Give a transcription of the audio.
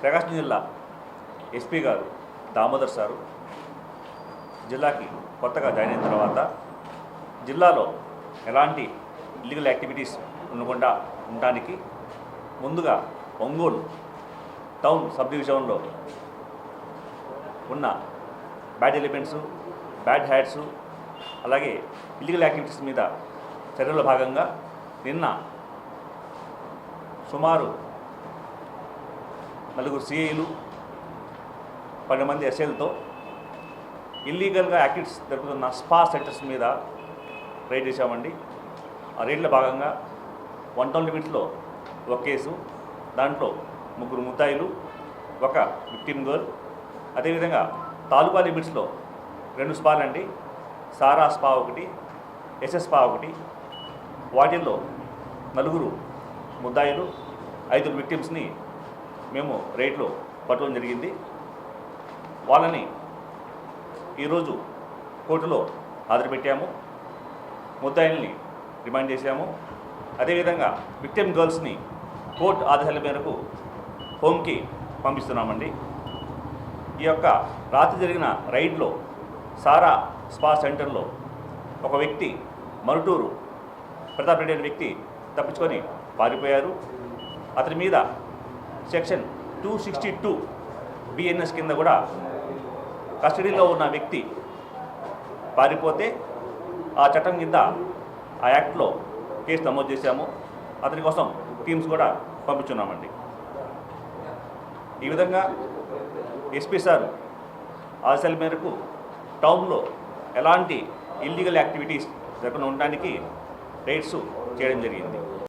ప్రకాశం జిల్లా ఎస్పీ గారు దామోదర్ సారు జిల్లాకి కొత్తగా జాయిన్ అయిన తర్వాత జిల్లాలో ఎలాంటి ఇల్లీగల్ యాక్టివిటీస్ ఉండకుండా ఉండడానికి ముందుగా ఒంగోలు టౌన్ సబ్ డివిజన్లో ఉన్న బ్యాడ్ ఎలిమెంట్స్ బ్యాడ్ హ్యాట్స్ అలాగే ఇల్లీగల్ యాక్టివిటీస్ మీద చర్యలో భాగంగా నిన్న సుమారు నలుగురు సిఐలు పన్నెండు మంది ఎస్ఐలతో ఇల్లీగల్గా యాక్టివిటీస్ జరుపుతున్న స్పా సెంటర్స్ మీద రైడ్ చేశామండి. ఆ రైడ్లో భాగంగా వన్ టౌన్ లిమిట్స్లో ఒక కేసు దాంట్లో ముగ్గురు ముద్దాయిలు ఒక విక్టిమ్ గర్ల్ అదేవిధంగా తాలూకా లిమిట్స్లో రెండు స్పాలు అండి. సారా స్పా ఒకటి ఎస్ఎస్ స్పా ఒకటి. వాటిల్లో నలుగురు ముద్దాయిలు ఐదుగురు విక్టిమ్స్ని మేము రైడ్లో పట్టడం జరిగింది. వాళ్ళని ఈరోజు కోర్టులో హాజరుపెట్టాము ముద్దాయిల్ని రిమాండ్ చేశాము. అదేవిధంగా విక్టిమ్ గర్ల్స్ని కోర్టు ఆదేశాల మేరకు హోమ్కి పంపిస్తున్నామండి. ఈ యొక్క రాత్రి జరిగిన రైడ్లో సారా స్పా సెంటర్లో ఒక వ్యక్తి మరుటూరు ప్రతాప్ రెడ్డి అనే వ్యక్తి తప్పించుకొని పారిపోయారు. అతని మీద section two sixty two BNS కింద కూడా కస్టడీలో ఉన్న వ్యక్తి పారిపోతే ఆ చట్టం కింద ఆ యాక్ట్లో కేసు నమోదు చేశాము. అతని కోసం టీమ్స్ కూడా పంపించున్నామండి. ఈ విధంగా ఎస్పీ సార్ ఆదేశాల మేరకు టౌన్లో ఎలాంటి ఇల్లీగల్ యాక్టివిటీస్ జరగకుండా ఉండడానికి రైడ్స్ చేయడం జరిగింది.